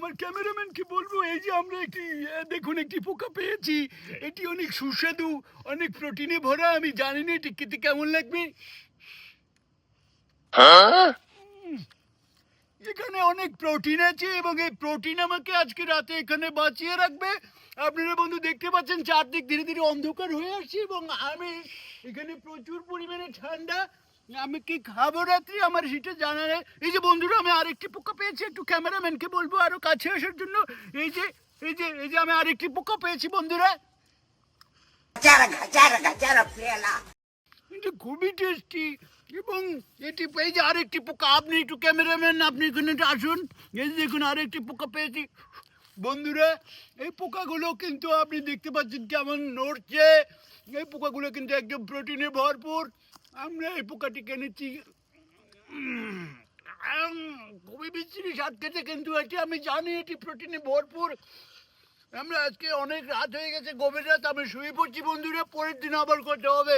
আমার ক্যামেরাম্যানকে বলব এই যে আমরা একটি দেখুন একটি পোকা পেয়েছি। এটি অনেক সুস্বাদু অনেক প্রোটিনে ভরা আমি জানি না এটি খেতে কেমন লাগবে। এখানে অনেক প্রোটিন আছে এবং এই প্রোটিন আমাকে আজকে রাতে এখানে বাঁচিয়ে রাখবে। আপনারা বন্ধু দেখতে পাচ্ছেন চারদিক ধীরে ধীরে অন্ধকার হয়ে আসছে এবং আমি এখানে প্রচুর পরিমাণে ঠান্ডা আমি কি খাব রাত্রি? আমার সেটা জানা নেই। এই যে বন্ধুরা আমি আরেকটি পোকা পেয়েছি। একটু ক্যামেরাম্যানকে বলব আরও কাছে আসার জন্য। এই যে এই যে এই যে আমি আরেকটি পোকা পেয়েছি বন্ধুরা। carga, খুবই টেস্টি এবং এটি এই যে আরেকটি পোকা। আপনি একটু ক্যামেরাম্যান আপনি এখানে আসুন। এই দেখুন আরেকটি পোকা পেয়েছি। বন্ধুরা, এই পোকাগুলো কিন্তু আপনি দেখতে পাচ্ছেন কেমন নড়ছে। এই পোকাগুলো কিন্তু একদম প্রোটিনে ভরপুর। আমরা এই পোকাটি কিনেছি খুবই বিশ্রী স্বাদ খেতে কিন্তু এটি, আমি জানি এটি প্রোটিনে ভরপুর। আমরা আজকে অনেক রাত হয়ে গেছে, গভীর রাত আমি শুয়ে পড়ছি বন্ধুরা, পরের দিন আবার করতে হবে।